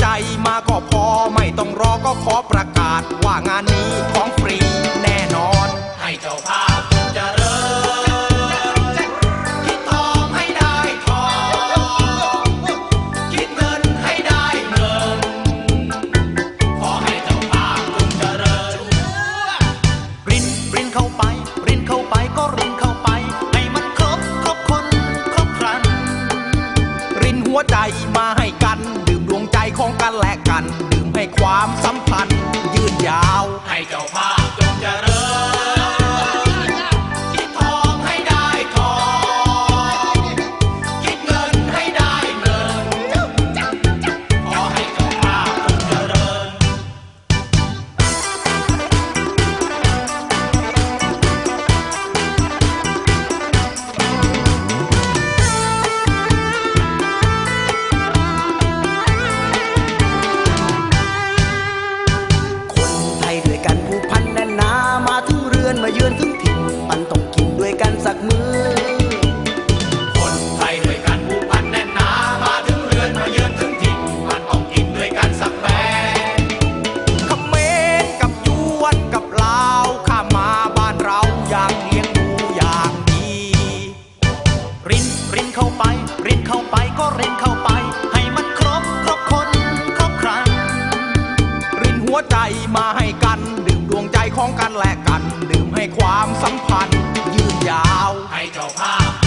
ใจมาก็พอไม่ต้องรอก็ขอประกาศว่างาน และกัน ดื่มให้ความสัมพันธ์ยืนยาว ให้เจ้าภาพ รีนเข้าไปก็รีนเข้าไป ให้มันครบครบคนครบครันรินหัวใจมาให้กัน ดื่มดวงใจของกันและกัน ดื่มให้ความสัมพันธ์ยืนยาว ให้เจ้าภาพ